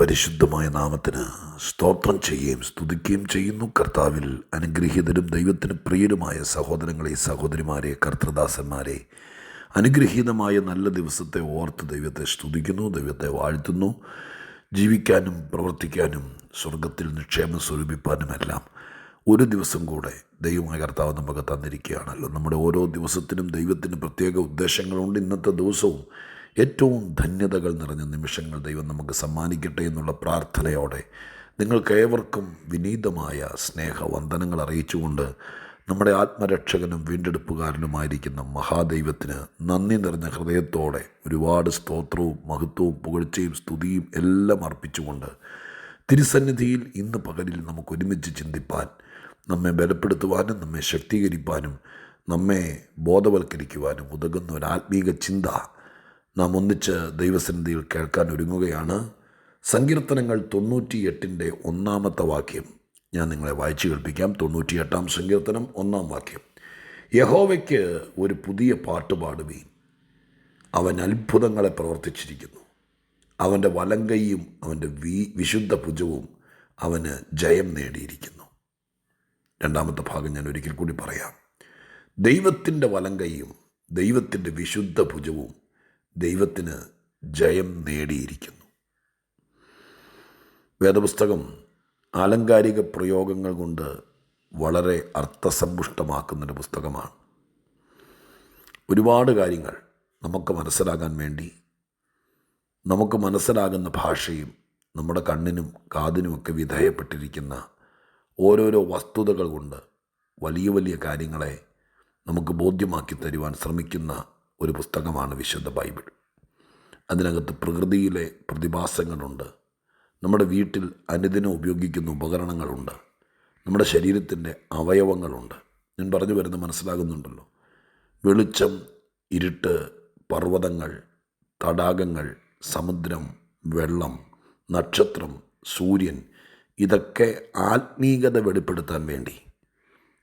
പരിശുദ്ധമായ നാമത്തിന് സ്തോത്രം ചെയ്യുകയും സ്തുതിക്കുകയും ചെയ്യുന്നു. കർത്താവിൽ അനുഗ്രഹീതരും ദൈവത്തിന് പ്രിയരുമായ സഹോദരങ്ങളെ സഹോദരിമാരെ കർത്തൃദാസന്മാരെ അനുഗ്രഹീതമായ നല്ല ദിവസത്തെ ഓർത്ത് ദൈവത്തെ സ്തുതിക്കുന്നു ദൈവത്തെ വാഴ്ത്തുന്നു. ജീവിക്കാനും പ്രവർത്തിക്കാനും സ്വർഗത്തിൽ നിക്ഷേപം സ്വരൂപിപ്പാനുമെല്ലാം ഒരു ദിവസം കൂടെ ദൈവമായ കർത്താവ് നമുക്ക് തന്നിരിക്കുകയാണല്ലോ. നമ്മുടെ ഓരോ ദിവസത്തിനും ദൈവത്തിന് പ്രത്യേക ഉദ്ദേശങ്ങളുണ്ട്. ഇന്നത്തെ ദിവസവും ഏറ്റവും ധന്യതകൾ നിറഞ്ഞ നിമിഷങ്ങൾ ദൈവം നമുക്ക് സമ്മാനിക്കട്ടെ എന്നുള്ള പ്രാർത്ഥനയോടെ നിങ്ങൾക്കേവർക്കും വിനീതമായ സ്നേഹവന്ദനങ്ങൾ അറിയിച്ചുകൊണ്ട് നമ്മുടെ ആത്മരക്ഷകനും വീണ്ടെടുപ്പുകാരനുമായിരിക്കുന്ന മഹാദൈവത്തിന് നന്ദി നിറഞ്ഞ ഹൃദയത്തോടെ ഒരുപാട് സ്തോത്രവും മഹത്വവും പുകഴ്ചയും സ്തുതിയും എല്ലാം അർപ്പിച്ചുകൊണ്ട് തിരുസന്നിധിയിൽ ഇന്ന് പകലിൽ നമുക്ക് ഒരുമിച്ച് ചിന്തിപ്പാൻ നമ്മെ ബലപ്പെടുത്തുവാനും നമ്മെ ശക്തീകരിപ്പാനും നമ്മെ ബോധവൽക്കരിക്കുവാനും ഉതകുന്ന ഒരു ആത്മീക ചിന്ത നാം ഒന്നിച്ച് ദൈവസന്നിധിയിൽ കേൾക്കാൻ ഒരുങ്ങുകയാണ്. സങ്കീർത്തനങ്ങൾ തൊണ്ണൂറ്റിയെട്ടിന്റെ ഒന്നാമത്തെ വാക്യം. ഞാൻ നിങ്ങളെ വായിച്ചു കേൾപ്പിക്കാം. തൊണ്ണൂറ്റിയെട്ടാം സങ്കീർത്തനം ഒന്നാം വാക്യം. യഹോവയ്ക്ക് ഒരു പുതിയ പാട്ട് പാടുവീൻ. അവൻ അത്ഭുതങ്ങളെ പ്രവർത്തിച്ചിരിക്കുന്നു. അവന്റെ വലങ്കയും അവന്റെ വി വിശുദ്ധ ഭുജവും അവന് ജയം നേടിയിരിക്കുന്നു. രണ്ടാമത്തെ ഭാഗം ഞാൻ ഒരിക്കൽ കൂടി പറയാം. ദൈവത്തിന്റെ വലങ്കയും ദൈവത്തിന്റെ വിശുദ്ധ ഭുജവും ദൈവത്തിന് ജയം നേടിയിരിക്കുന്നു. വേദപുസ്തകം ആലങ്കാരിക പ്രയോഗങ്ങൾ കൊണ്ട് വളരെ അർത്ഥസമ്പുഷ്ടമാക്കുന്നൊരു പുസ്തകമാണ്. ഒരുപാട് കാര്യങ്ങൾ നമുക്ക് മനസ്സിലാകാൻ വേണ്ടി നമുക്ക് മനസ്സിലാകുന്ന ഭാഷയും നമ്മുടെ കണ്ണിനും കാതിനുമൊക്കെ വിധേയപ്പെട്ടിരിക്കുന്ന ഓരോരോ വസ്തുതകൾ കൊണ്ട് വലിയ വലിയ കാര്യങ്ങളെ നമുക്ക് ബോധ്യമാക്കി തരുവാൻ ശ്രമിക്കുന്ന ഒരു പുസ്തകമാണ് വിശുദ്ധ ബൈബിൾ. അതിനകത്ത് പ്രകൃതിയിലെ പ്രതിഭാസങ്ങളുണ്ട്. നമ്മുടെ വീട്ടിൽ അനുദിനം ഉപയോഗിക്കുന്ന ഉപകരണങ്ങളുണ്ട്. നമ്മുടെ ശരീരത്തിന്റെ അവയവങ്ങളുണ്ട്. ഞാൻ പറഞ്ഞു വരുന്നത് മനസ്സിലാകുന്നുണ്ടല്ലോ. വെളിച്ചം ഇരുട്ട് പർവതങ്ങൾ തടാകങ്ങൾ സമുദ്രം വെള്ളം നക്ഷത്രം സൂര്യൻ ഇതൊക്കെ ആത്മീകത വെളിപ്പെടുത്താൻ വേണ്ടി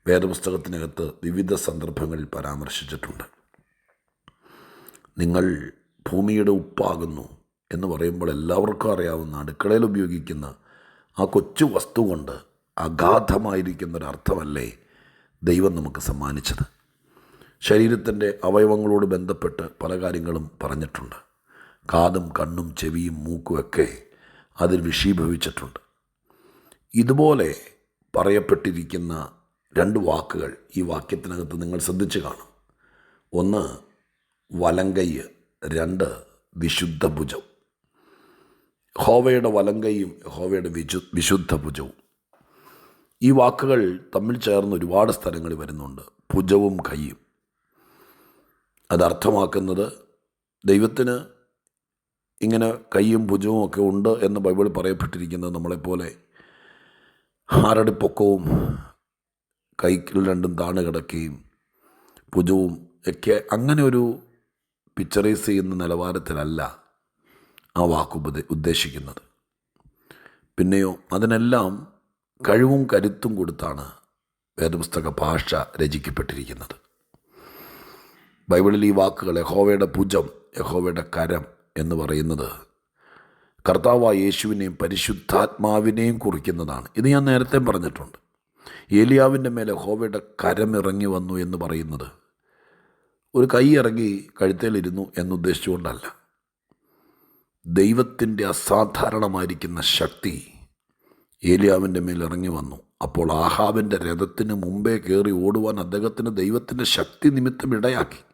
വേദപുസ്തകത്തിനകത്ത് വിവിധ സന്ദർഭങ്ങളിൽ പരാമർശിച്ചിട്ടുണ്ട്. നിങ്ങൾ ഭൂമിയുടെ ഉപ്പാകുന്നു എന്ന് പറയുമ്പോൾ എല്ലാവർക്കും അറിയാവുന്ന അടുക്കളയിൽ ഉപയോഗിക്കുന്ന ആ കൊച്ചു വസ്തു കൊണ്ട് അഗാധമായിരിക്കുന്ന ഒരർത്ഥമല്ലേ ദൈവം നമുക്ക് സമ്മാനിച്ചത്. ശരീരത്തിന്റെ അവയവങ്ങളോട് ബന്ധപ്പെട്ട് പല കാര്യങ്ങളും പറഞ്ഞിട്ടുണ്ട്. കാതും കണ്ണും ചെവിയും മൂക്കുമൊക്കെ അതിൽ വിഷീഭവിച്ചിട്ടുണ്ട്. ഇതുപോലെ പറയപ്പെട്ടിരിക്കുന്ന രണ്ട് വാക്കുകൾ ഈ വാക്യത്തിനകത്ത് നിങ്ങൾ ശ്രദ്ധിച്ച് കാണും. ഒന്ന് വലങ്കയ്യ് രണ്ട് വിശുദ്ധ ഭുജം ഹോവയുടെ വലങ്കയും ഹോവയുടെ വിശു വിശുദ്ധ ഭുജവും ഈ വാക്കുകൾ തമ്മിൽ ചേർന്ന് ഒരുപാട് സ്ഥലങ്ങളിൽ വരുന്നുണ്ട്. ഭുജവും കൈയും. അത് അർത്ഥമാക്കുന്നത് ദൈവത്തിന് ഇങ്ങനെ കൈയും ഭുജവും ഒക്കെ ഉണ്ട് എന്ന് ബൈബിൾ പറയപ്പെട്ടിരിക്കുന്നത് നമ്മളെപ്പോലെ ആരടി പൊക്കവും കൈക്കിൽ രണ്ടും താണ് കിടക്കുകയും ഭുജവും ഒക്കെ അങ്ങനെ ഒരു പിക്ചറൈസ് ചെയ്യുന്ന നിലവാരത്തിലല്ല ആ വാക്കുപതി ഉദ്ദേശിക്കുന്നത്. പിന്നെയോ അതിനെല്ലാം കഴിവും കരുത്തും കൊടുത്താണ് വേദപുസ്തക ഭാഷ രചിക്കപ്പെട്ടിരിക്കുന്നത്. ബൈബിളിൽ ഈ വാക്കുകൾ യഹോവയുടെ ഭുജം യഹോവയുടെ കരം എന്ന് പറയുന്നത് കർത്താവായ യേശുവിനെയും പരിശുദ്ധാത്മാവിനെയും കുറിക്കുന്നതാണ്. ഇത് ഞാൻ നേരത്തെ പറഞ്ഞിട്ടുണ്ട്. ഏലിയാവിന്റെ മേലെ ഹോവയുടെ കരം ഇറങ്ങി വന്നു എന്ന് പറയുന്നത് ഒരു കൈ ഇറങ്ങി കഴുത്തേലിരുന്നു എന്നുദ്ദേശിച്ചുകൊണ്ടല്ല. ദൈവത്തിന്റെ അസാധാരണമായിരിക്കുന്ന ശക്തി ഏലിയാവിന്റെ മേൽ ഇറങ്ങി വന്നു. അപ്പോൾ ആഹാവിന്റെ രഥത്തിന് മുമ്പേ കയറി ഓടുവാൻ അദ്ദേഹത്തിന് ദൈവത്തിന്റെ ശക്തി നിമിത്തം ഇടയാക്കി.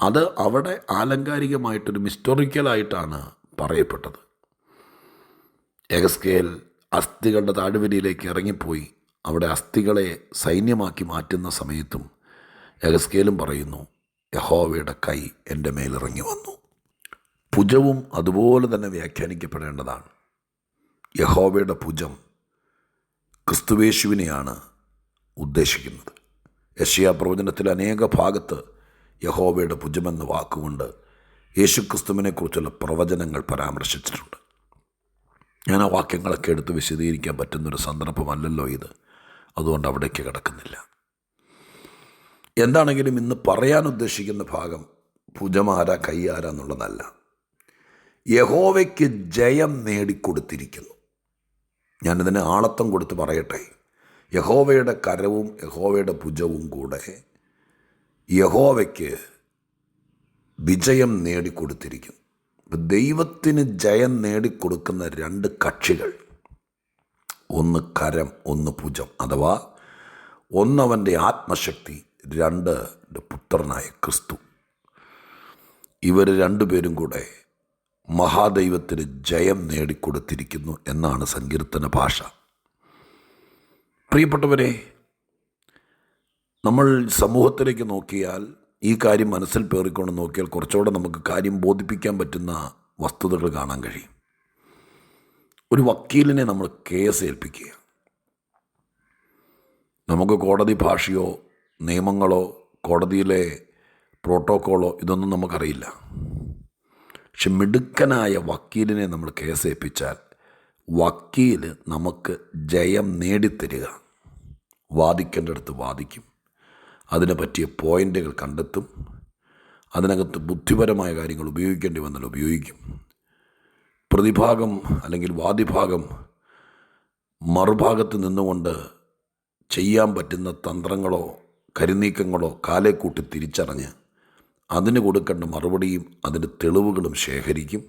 അത് അവിടെ ആലങ്കാരികമായിട്ടൊരു മിസ്റ്റോറിക്കലായിട്ടാണ് പറയപ്പെട്ടത്. എഗസ്കേൽ അസ്ഥികളുടെ താഴ്വരയിലേക്ക് ഇറങ്ങിപ്പോയി. അവിടെ അസ്ഥികളെ സൈന്യമാക്കി മാറ്റുന്ന സമയത്തും എഗസ്കേലും പറയുന്നു യഹോവയുടെ കൈ എന്റെ മേലിറങ്ങി വന്നു. ഭുജവും അതുപോലെ തന്നെ വ്യാഖ്യാനിക്കപ്പെടേണ്ടതാണ്. യഹോവയുടെ ഭുജം ക്രിസ്തുവേശുവിനെയാണ് ഉദ്ദേശിക്കുന്നത്. യശയാ പ്രവചനത്തിൽ അനേക ഭാഗത്ത് യഹോവയുടെ ഭുജമെന്ന വാക്കുകൊണ്ട് യേശുക്രിസ്തുവിനെക്കുറിച്ചുള്ള പ്രവചനങ്ങൾ പരാമർശിച്ചിട്ടുണ്ട്. ഞാൻ ആ വാക്യങ്ങളൊക്കെ എടുത്ത് വിശദീകരിക്കാൻ പറ്റുന്നൊരു സന്ദർഭമല്ലല്ലോ ഇത്. അതുകൊണ്ട് അവിടേക്ക് കിടക്കുന്നില്ല. എന്താണെങ്കിലും ഇന്ന് പറയാൻ ഉദ്ദേശിക്കുന്ന ഭാഗം ഭുജമാര കയ്യാര എന്നുള്ളതല്ല. യഹോവയ്ക്ക് ജയം നേടിക്കൊടുത്തിരിക്കുന്നു. ഞാനിതിന് ആളത്വം കൊടുത്ത് പറയട്ടെ. യഹോവയുടെ കരവും യഹോവയുടെ ഭുജവും കൂടെ യഹോവയ്ക്ക് വിജയം നേടിക്കൊടുത്തിരിക്കുന്നു. ദൈവത്തിന് ജയം നേടിക്കൊടുക്കുന്ന രണ്ട് കക്ഷികൾ. ഒന്ന് കരം ഒന്ന് ഭുജം. അഥവാ ഒന്നവന്റെ ആത്മശക്തി രണ്ട് പുത്രനായ ക്രിസ്തു. ഇവർ രണ്ടുപേരും കൂടെ മഹാദൈവത്തിന് ജയം നേടിക്കൊടുത്തിരിക്കുന്നു എന്നാണ് സങ്കീർത്തന ഭാഷ. പ്രിയപ്പെട്ടവരെ നമ്മൾ സമൂഹത്തിലേക്ക് നോക്കിയാൽ ഈ കാര്യം മനസ്സിൽ പേറിക്കൊണ്ട് നോക്കിയാൽ കുറച്ചുകൂടെ നമുക്ക് കാര്യം ബോധിപ്പിക്കാൻ പറ്റുന്ന വസ്തുതകൾ കാണാൻ കഴിയും. ഒരു വക്കീലിനെ നമ്മൾ കേസ് ഏൽപ്പിക്കുക. നമുക്ക് കോടതി ഭാഷയോ നിയമങ്ങളോ കോടതിയിലെ പ്രോട്ടോക്കോളോ ഇതൊന്നും നമുക്കറിയില്ല. പക്ഷെ മിടുക്കനായ വക്കീലിനെ നമ്മൾ കേസ് ഏൽപ്പിച്ചാൽ വക്കീൽ നമുക്ക് ജയം നേടിത്തരിക. വാദിക്കേണ്ടടുത്ത് വാദിക്കും. അതിനെ പറ്റിയ പോയിന്റുകൾ കണ്ടെത്തും. അതിനകത്ത് ബുദ്ധിപരമായ കാര്യങ്ങൾ ഉപയോഗിക്കേണ്ടി വന്നാൽ ഉപയോഗിക്കും. പ്രതിഭാഗം അല്ലെങ്കിൽ വാദിഭാഗം മറുഭാഗത്ത് നിന്നുകൊണ്ട് ചെയ്യാൻ പറ്റുന്ന തന്ത്രങ്ങളോ കരുനീക്കങ്ങളോ കാലെ കൂട്ടി തിരിച്ചറിഞ്ഞ് അതിന് കൊടുക്കേണ്ട മറുപടിയും അതിന്റെ തെളിവുകളും ശേഖരിക്കും.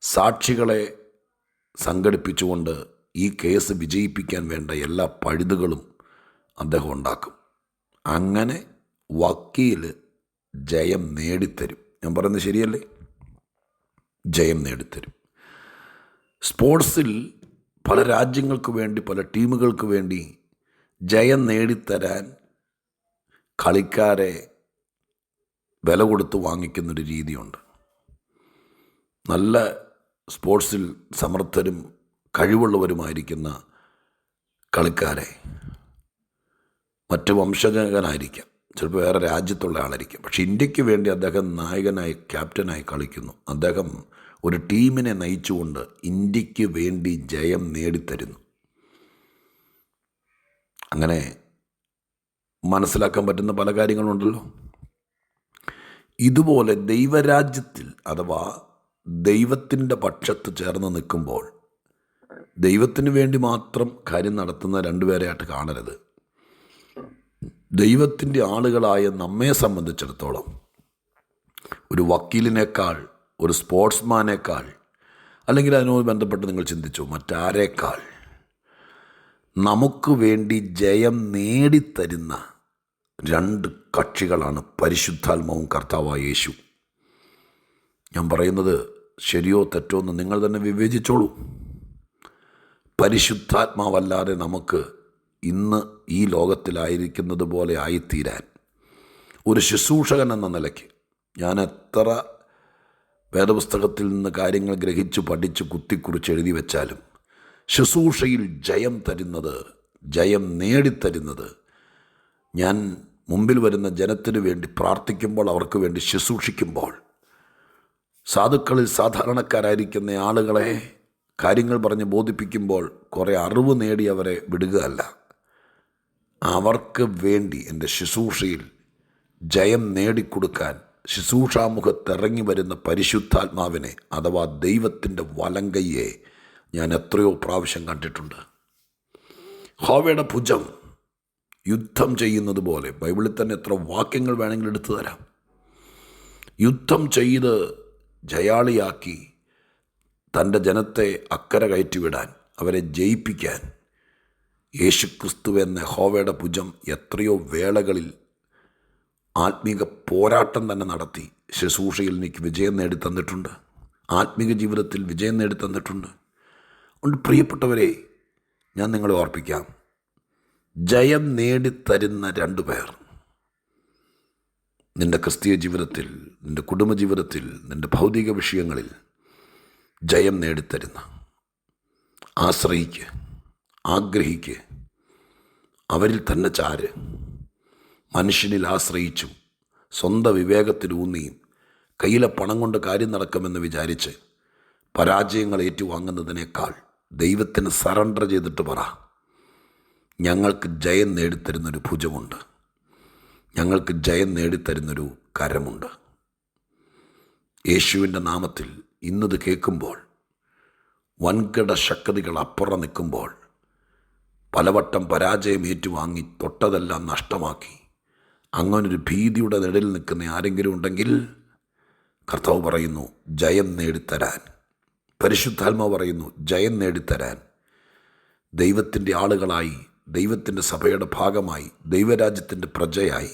സാക്ഷികളെ സംഘടിപ്പിച്ചുകൊണ്ട് ഈ കേസ് വിജയിപ്പിക്കാൻ വേണ്ട എല്ലാ പഴുതുകളും അദ്ദേഹം ഉണ്ടാക്കും. അങ്ങനെ വക്കീൽ ജയം നേടിത്തരും. ഞാൻ പറയുന്നത് ശരിയല്ലേ? ജയം നേടിത്തരും. സ്പോർട്സിൽ പല രാജ്യങ്ങൾക്ക് വേണ്ടി പല ടീമുകൾക്ക് വേണ്ടി ജയം നേടിത്തരാൻ കളിക്കാരെ വില കൊടുത്ത് വാങ്ങിക്കുന്നൊരു രീതിയുണ്ട്. നല്ല സ്പോർട്സിൽ സമർത്ഥരും കഴിവുള്ളവരുമായിരിക്കുന്ന കളിക്കാരെ മറ്റ് വംശജനായിരിക്കാം. ചിലപ്പോൾ വേറെ രാജ്യത്തുള്ള ആളായിരിക്കും. പക്ഷേ ഇന്ത്യയ്ക്ക് വേണ്ടി അദ്ദേഹം നായകനായി ക്യാപ്റ്റനായി കളിക്കുന്നു. അദ്ദേഹം ഒരു ടീമിനെ നയിച്ചുകൊണ്ട് ഇന്ത്യയ്ക്ക് വേണ്ടി ജയം നേടിത്തരുന്നു. അങ്ങനെ മനസ്സിലാക്കാൻ പറ്റുന്ന പല കാര്യങ്ങളുണ്ടല്ലോ. ഇതുപോലെ ദൈവരാജ്യത്തിൽ അഥവാ ദൈവത്തിന്റെ പക്ഷത്ത് ചേർന്ന് നിൽക്കുമ്പോൾ ദൈവത്തിന് വേണ്ടി മാത്രം കാര്യം നടത്തുന്ന രണ്ടുപേരെയായിട്ട് കാണരുത്. ദൈവത്തിന്റെ ആളുകളായ നമ്മെ സംബന്ധിച്ചിടത്തോളം ഒരു വക്കീലിനേക്കാൾ ഒരു സ്പോർട്സ്മാനേക്കാൾ അല്ലെങ്കിൽ അതിനോട് ബന്ധപ്പെട്ട് നിങ്ങൾ ചിന്തിച്ചു മറ്റാരേക്കാൾ നമുക്ക് വേണ്ടി ജയം നേടിത്തരുന്ന രണ്ട് കക്ഷികളാണ് പരിശുദ്ധാത്മാവും കർത്താവായ യേശു. ഞാൻ പറയുന്നത് ശരിയോ തെറ്റോ എന്ന് നിങ്ങൾ തന്നെ വിവേചിച്ചോളൂ. പരിശുദ്ധാത്മാവല്ലാതെ നമുക്ക് ഇന്ന് ഈ ലോകത്തിലായിരിക്കുന്നത് പോലെ ആയിത്തീരാൻ. ഒരു ശുശ്രൂഷകൻ എന്ന നിലയ്ക്ക് ഞാൻ എത്ര വേദപുസ്തകത്തിൽ നിന്ന് കാര്യങ്ങൾ ഗ്രഹിച്ച് പഠിച്ച് കുത്തിക്കുറിച്ച് എഴുതി വെച്ചാലും ശുശ്രൂഷയിൽ ജയം തരുന്നത് ജയം നേടിത്തരുന്നത്. ഞാൻ മുമ്പിൽ വരുന്ന ജനത്തിന് വേണ്ടി പ്രാർത്ഥിക്കുമ്പോൾ അവർക്ക് വേണ്ടി ശുശ്രൂഷിക്കുമ്പോൾ സാധുക്കളിൽ സാധാരണക്കാരായിരിക്കുന്ന ആളുകളെ കാര്യങ്ങൾ പറഞ്ഞ് ബോധിപ്പിക്കുമ്പോൾ കുറേ അറിവ് നേടി അവരെ വിടുകയല്ല. അവർക്ക് വേണ്ടി എന്റെ ശുശ്രൂഷയിൽ ജയം നേടിക്കൊടുക്കാൻ ശുശ്രൂഷാമുഖത്തിറങ്ങി വരുന്ന പരിശുദ്ധാത്മാവിനെ അഥവാ ദൈവത്തിന്റെ വലങ്കയ്യെ ഞാൻ എത്രയോ പ്രാവശ്യം കണ്ടിട്ടുണ്ട്. ഹോവയുടെ ഭുജം യുദ്ധം ചെയ്യുന്നത് പോലെ ബൈബിളിൽ തന്നെ എത്ര വാക്യങ്ങൾ വേണമെങ്കിലും എടുത്തു തരാം. യുദ്ധം ചെയ്ത് ജയാളിയാക്കി തന്റെ ജനത്തെ അക്കരെ കയറ്റിവിടാൻ അവരെ ജയിപ്പിക്കാൻ യേശുക്രിസ്തു എന്ന ഹോവയുടെ ഭുജം എത്രയോ വേളകളിൽ ആത്മീക പോരാട്ടം തന്നെ നടത്തി ശുശ്രൂഷയിൽ എനിക്ക് വിജയം നേടി തന്നിട്ടുണ്ട് ആത്മീക ജീവിതത്തിൽ വിജയം നേടി തന്നിട്ടുണ്ട് അതുകൊണ്ട് പ്രിയപ്പെട്ടവരെ ഞാൻ നിങ്ങളെ ഓർപ്പിക്കാം. ജയം നേടിത്തരുന്ന രണ്ടു പേർ. നിന്റെ ക്രിസ്തീയ ജീവിതത്തിൽ നിന്റെ കുടുംബജീവിതത്തിൽ നിന്റെ ഭൗതിക വിഷയങ്ങളിൽ ജയം നേടിത്തരുന്ന. ആശ്രയിക്ക് ആഗ്രഹിക്ക് അവരിൽ തന്നെ ചാര്. മനുഷ്യനിൽ ആശ്രയിച്ചും സ്വന്തം വിവേകത്തിലൂന്നിയും കയ്യിലെ പണം കൊണ്ട് കാര്യം നടക്കുമെന്ന് വിചാരിച്ച് പരാജയങ്ങൾ ഏറ്റുവാങ്ങുന്നതിനേക്കാൾ ദൈവത്തിന് സറണ്ടർ ചെയ്തിട്ട് പറ. ഞങ്ങൾക്ക് ജയം നേടിത്തരുന്നൊരു ഭുജമുണ്ട്. ഞങ്ങൾക്ക് ജയം നേടിത്തരുന്നൊരു കരമുണ്ട്. യേശുവിന്റെ നാമത്തിൽ ഇന്നത് കേൾക്കുമ്പോൾ വൻകിട ശക്തികൾ അപ്പുറം നിൽക്കുമ്പോൾ പലവട്ടം പരാജയം ഏറ്റുവാങ്ങി തൊട്ടതെല്ലാം നഷ്ടമാക്കി അങ്ങനൊരു ഭീതിയുടെ നിഴലിൽ നിൽക്കുന്ന ആരെങ്കിലും ഉണ്ടെങ്കിൽ കർത്താവ് പറയുന്നു ജയം നേടിത്തരാൻ. പരിശുദ്ധാത്മാവ് പറയുന്നു ജയം നേടിത്തരാൻ ദൈവത്തിന്റെ ആളുകളായി ദൈവത്തിന്റെ സഭയുടെ ഭാഗമായി ദൈവരാജ്യത്തിന്റെ പ്രജയായി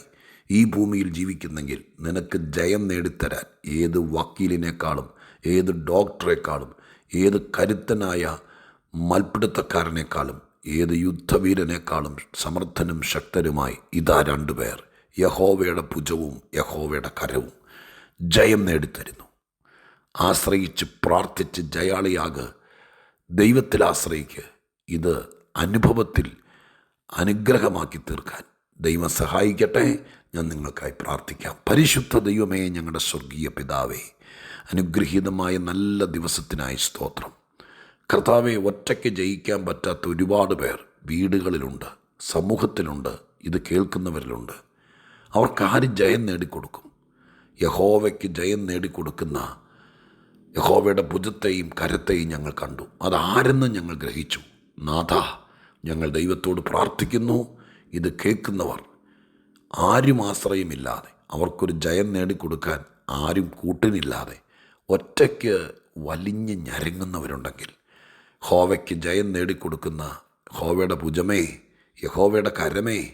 ഈ ഭൂമിയിൽ ജീവിക്കുന്നെങ്കിൽ നിനക്ക് ജയം നേടിത്തരാൻ ഏത് വക്കീലിനേക്കാളും ഏത് ഡോക്ടറെക്കാളും ഏത് കരുത്തനായ മൽപ്പിടുത്തക്കാരനേക്കാളും ഏത് യുദ്ധവീരനേക്കാളും സമർത്ഥനും ശക്തരുമായി ഇതാ രണ്ടുപേർ യഹോവയുടെ ഭുജവും യഹോവയുടെ കരവും. ജയം നേടിത്തരുന്നു. ആശ്രയിച്ച് പ്രാർത്ഥിച്ച് ജയാളിയാക്. ദൈവത്തിൽ ആശ്രയിക്ക്. ഇത് അനുഭവത്തിൽ അനുഗ്രഹമാക്കി തീർക്കാൻ. ദൈവം സഹായിക്കട്ടെ. ഞാൻ നിങ്ങൾക്കായി പ്രാർത്ഥിക്കാം. പരിശുദ്ധ ദൈവമേ ഞങ്ങളുടെ സ്വർഗീയ പിതാവേ അനുഗ്രഹീതമായ നല്ല ദിവസത്തിനായി സ്തോത്രം. കർത്താവെ ഒറ്റയ്ക്ക് ജയിക്കാൻ പറ്റാത്ത ഒരുപാട് പേർ വീടുകളിലുണ്ട് സമൂഹത്തിലുണ്ട് ഇത് കേൾക്കുന്നവരിലുണ്ട്. അവർക്ക് ആര് ജയം നേടിക്കൊടുക്കും? യഹോവയ്ക്ക് ജയം നേടിക്കൊടുക്കുന്ന യഹോവയുടെ ഭുജത്തെയും കരത്തെയും ഞങ്ങൾ കണ്ടു. അതാരെന്ന് ഞങ്ങൾ ഗ്രഹിച്ചു? നാഥ ഞങ്ങൾ ദൈവത്തോട് പ്രാർത്ഥിക്കുന്നു. ഇത് കേൾക്കുന്നവർ ആരും ആശ്രയമില്ലാതെ അവർക്കൊരു ജയം നേടിക്കൊടുക്കാൻ ആരും കൂട്ടിനില്ലാതെ ഒറ്റയ്ക്ക് വലിഞ്ഞ് ഞരങ്ങുന്നവരുണ്ടെങ്കിൽ ഹോവയ്ക്ക് ജയം നേടിക്കൊടുക്കുന്ന ഹോവയുടെ ഭുജമേ യഹോവയുടെ കരമേ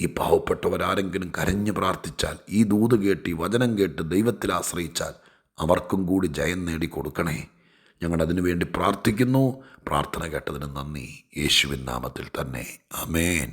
ഈ പാവപ്പെട്ടവരാരെങ്കിലും കരഞ്ഞ് പ്രാർത്ഥിച്ചാൽ ഈ ദൂത് കേട്ട് ഈ വചനം കേട്ട് ദൈവത്തിൽ ആശ്രയിച്ചാൽ അവർക്കും കൂടി ജയം നേടി കൊടുക്കണേ. ഞങ്ങൾ അതിനു വേണ്ടി പ്രാർത്ഥിക്കുന്നു. പ്രാർത്ഥന കേട്ടതിന് നന്ദി. യേശുവിൻ നാമത്തിൽ തന്നെ. അമേൻ